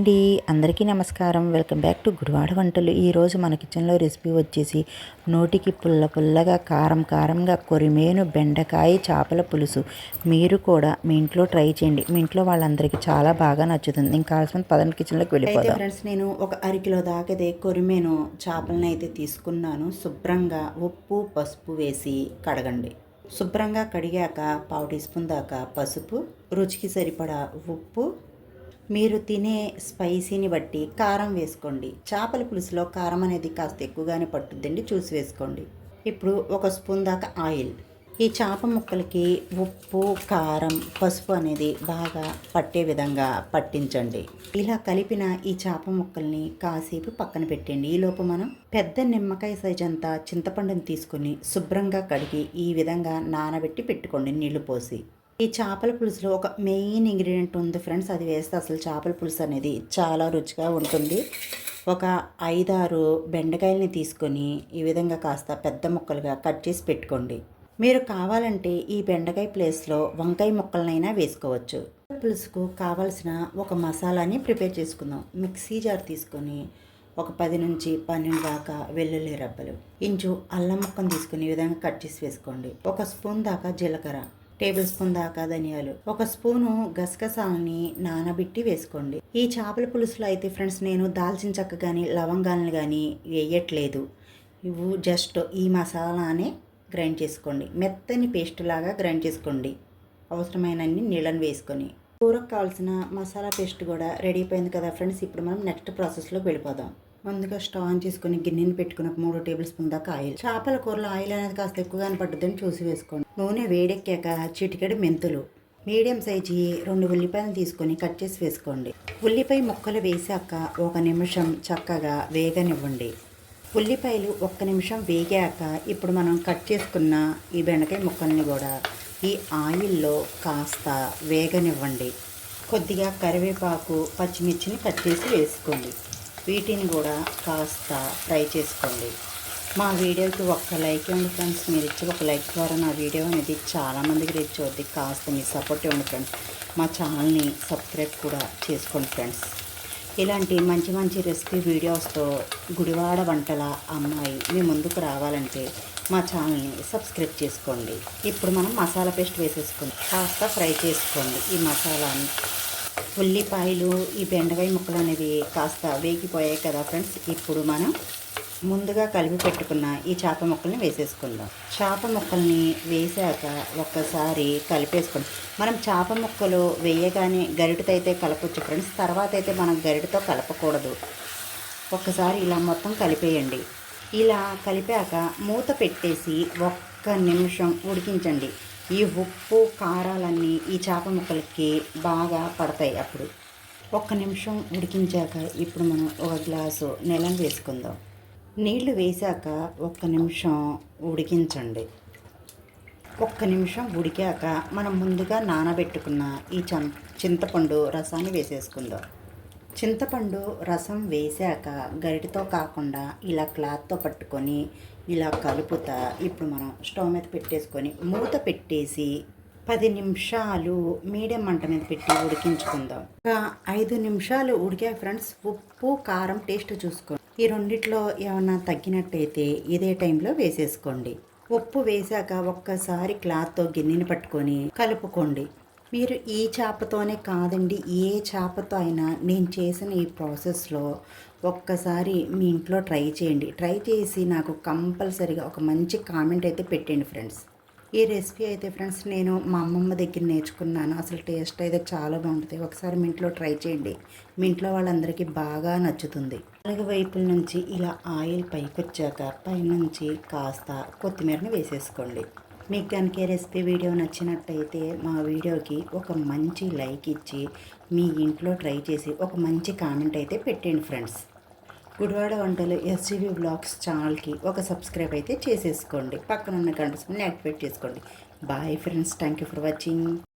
అండి. అందరికీ నమస్కారం. వెల్కమ్ బ్యాక్ టు గుడివాడ వంటలు. ఈరోజు మన కిచెన్లో రెసిపీ వచ్చేసి నోటికి పుల్ల పుల్లగా కారం కారంగా కొరిమేను బెండకాయ చేపల పులుసు. మీరు కూడా మీ ఇంట్లో ట్రై చేయండి. మీ ఇంట్లో వాళ్ళందరికీ చాలా బాగా నచ్చుతుంది. ఇంకా కావాల్సిన పదండి కిచెన్లోకి వెళ్ళిపోతాం ఫ్రెండ్స్ నేను ఒక అరకిలో దాకదే కొరిమేను చేపలను అయితే తీసుకున్నాను. శుభ్రంగా ఉప్పు పసుపు వేసి కడగండి. శుభ్రంగా కడిగాక పావు టీ స్పూన్ దాకా పసుపు రుచికి సరిపడా ఉప్పు మీరు తినే స్పైసీని బట్టి కారం వేసుకోండి. చేపల పులుసులో కారం అనేది కాస్త ఎక్కువగానే పట్టుద్దండి చూసి వేసుకోండి. ఇప్పుడు ఒక స్పూన్ దాకా ఆయిల్. ఈ చేప ముక్కలకి ఉప్పు కారం పసుపు అనేది బాగా పట్టే విధంగా పట్టించండి. ఇలా కలిపిన ఈ చేప ముక్కల్ని కాసేపు పక్కన పెట్టండి. ఈలోపు మనం పెద్ద నిమ్మకాయ సైజ్ అంతా చింతపండుని తీసుకుని శుభ్రంగా కడిగి ఈ విధంగా నానబెట్టి పెట్టుకోండి నీళ్ళు పోసి. ఈ చేపల పులుసులో ఒక మెయిన్ ఇంగ్రీడియంట్ ఉంది ఫ్రెండ్స్ అది వేస్తే అసలు చేపల పులుసు అనేది చాలా రుచిగా ఉంటుంది. ఒక ఐదారు బెండకాయలని తీసుకొని ఈ విధంగా కాస్త పెద్ద ముక్కలుగా కట్ చేసి పెట్టుకోండి. మీరు కావాలంటే ఈ బెండకాయ ప్లేస్లో వంకాయ ముక్కలనైనా వేసుకోవచ్చు. పులుసుకు కావాల్సిన ఒక మసాలాని ప్రిపేర్ చేసుకుందాం. మిక్సీ జార్ తీసుకొని ఒక పది నుంచి పన్నెండు దాకా వెల్లుల్లి రబ్బలు ఇంచు అల్లం ముక్కను తీసుకుని ఈ విధంగా కట్ చేసి వేసుకోండి. ఒక స్పూన్ దాకా జీలకర్ర టేబుల్ స్పూన్ దాకా ధనియాలు. ఒక స్పూను గసగసాలని నానబెట్టి వేసుకోండి. ఈ చేపల పులుసులో అయితే ఫ్రెండ్స్ నేను దాల్చిన చెక్క కానీ లవంగాలను కానీ వేయట్లేదు. ఇవి జస్ట్ ఈ మసాలానే గ్రైండ్ చేసుకోండి. మెత్తని పేస్ట్ లాగా గ్రైండ్ చేసుకోండి. అవసరమైనన్ని నీళ్ళని వేసుకొని. కూరకు కావాల్సిన మసాలా పేస్ట్ కూడా రెడీ అయిపోయింది కదా ఫ్రెండ్స్ ఇప్పుడు మనం నెక్స్ట్ ప్రాసెస్లోకి వెళ్ళిపోదాం. ముందుగా స్టవ్ ఆన్ చేసుకుని గిన్నెని పెట్టుకుని ఒక మూడు టేబుల్ స్పూన్ దాకా ఆయిల్. చేపల కూరలో ఆయిల్ అనేది కాస్త ఎక్కువగానే పట్టుద్దని చూసి వేసుకోండి. నూనె వేడెక్కాక చిటికెడు మెంతులు. మీడియం సైజు రెండు ఉల్లిపాయలు తీసుకొని కట్ చేసి వేసుకోండి. ఉల్లిపాయ ముక్కలు వేసాక ఒక నిమిషం చక్కగా వేగనివ్వండి. ఉల్లిపాయలు ఒక్క నిమిషం వేగాక ఇప్పుడు మనం కట్ చేసుకున్న ఈ బెండకాయ ముక్కల్ని కూడా ఈ ఆయిల్లో కాస్త వేగనివ్వండి. కొద్దిగా కరివేపాకు పచ్చిమిర్చిని కట్ చేసి వేసుకోండి. వీటిని కూడా కాస్త ఫ్రై చేసుకోండి. మా వీడియోకి ఒక్క లైక్ ఇవ్వండి ఫ్రెండ్స్. మీరు ఇచ్చి ఒక లైక్ ద్వారా నా వీడియో అనేది చాలామందికి రీచ్ అవుద్ది. కాస్త మీ సపోర్ట్ ఇవ్వండి ఫ్రెండ్స్. మా ఛానల్ని సబ్స్క్రైబ్ కూడా చేసుకోండి ఫ్రెండ్స్. ఇలాంటి మంచి మంచి రెసిపీ వీడియోస్తో గుడివాడ వంటల అమ్మాయి మీ ముందుకు రావాలంటే మా ఛానల్ని సబ్స్క్రైబ్ చేసుకోండి. ఇప్పుడు మనం మసాలా పేస్ట్ వేసేసుకుందాం. కాస్త ఫ్రై చేసుకోండి. ఈ మసాలాని ఉల్లిపాయలు ఈ బెండకాయ ముక్కలు అనేవి కాస్త వేగిపోయాయి కదా ఫ్రెండ్స్. ఇప్పుడు మనం ముందుగా కలిపి పెట్టుకున్న ఈ చేప ముక్కల్ని వేసేసుకుందాం. చేప ముక్కల్ని వేసాక ఒక్కసారి కలిపేసుకోండి మనం చేప ముక్కలు వేయగానే గరిటతో అయితే కలపచ్చు ఫ్రెండ్స్. తర్వాత అయితే మనం గరిటతో కలపకూడదు. ఒక్కసారి ఇలా మొత్తం కలిపేయండి. ఇలా కలిపాక మూత పెట్టేసి ఒక్క నిమిషం ఉడికించండి. ఈ ఉప్పు కారాలన్నీ ఈ చేప ముక్కలకి బాగా పడతాయి అప్పుడు. ఒక్క నిమిషం ఉడికించాక ఇప్పుడు మనం ఒక గ్లాసు నెలం వేసుకుందాం. నీళ్ళు వేశాక ఒక్క నిమిషం ఉడికించండి. ఒక్క నిమిషం ఉడికాక మనం ముందుగా నానబెట్టుకున్న ఈ చింతపండు రసాన్ని వేసేసుకుందాం. చింతపండు రసం వేసాక గరిటితో కాకుండా ఇలా క్లాత్తో పట్టుకొని ఇలా కలుపుతా ఇప్పుడు మనం స్టవ్ మీద పెట్టేసుకొని మూత పెట్టేసి పది నిమిషాలు మీడియం మంట మీద పెట్టి ఉడికించుకుందాం. ఒక ఐదు నిమిషాలు ఉడికా ఫ్రెండ్స్ ఉప్పు కారం టేస్ట్ చూసుకోండి ఈ రెండిట్లో ఏమన్నా తగ్గినట్టయితే ఇదే టైంలో వేసేసుకోండి. ఉప్పు వేసాక ఒక్కసారి క్లాత్తో గిన్నెని పట్టుకొని కలుపుకోండి. మీరు ఈ చేపతోనే కాదండి ఏ చేపతో అయినా నేను చేసిన ఈ ప్రాసెస్లో ఒక్కసారి మీ ఇంట్లో ట్రై చేయండి. ట్రై చేసి నాకు కంపల్సరీగా ఒక మంచి కామెంట్ అయితే పెట్టండి ఫ్రెండ్స్. ఈ రెసిపీ అయితే ఫ్రెండ్స్ నేను మా అమ్మమ్మ దగ్గర నేర్చుకున్నాను. అసలు టేస్ట్ అయితే చాలా బాగుంటుంది. ఒకసారి మీ ఇంట్లో ట్రై చేయండి. మీ ఇంట్లో వాళ్ళందరికీ బాగా నచ్చుతుంది. అలాగే వైపుల నుంచి ఇలా ఆయిల్ పైకి వచ్చాక పైనుంచి కాస్త కొత్తిమీరని వేసేసుకోండి. మీకు కనుక రెసిపీ వీడియో నచ్చినట్టయితే మా వీడియోకి ఒక మంచి లైక్ ఇచ్చి మీ ఇంట్లో ట్రై చేసి ఒక మంచి కామెంట్ అయితే పెట్టండి ఫ్రెండ్స్. గుడివాడ వంటలు ఎస్జీబీ బ్లాగ్స్ ఛానల్కి ఒక సబ్స్క్రైబ్ అయితే చేసేసుకోండి. పక్కన ఉన్న గంట యాక్టివేట్ చేసుకోండి. Bye friends. Thank you for watching.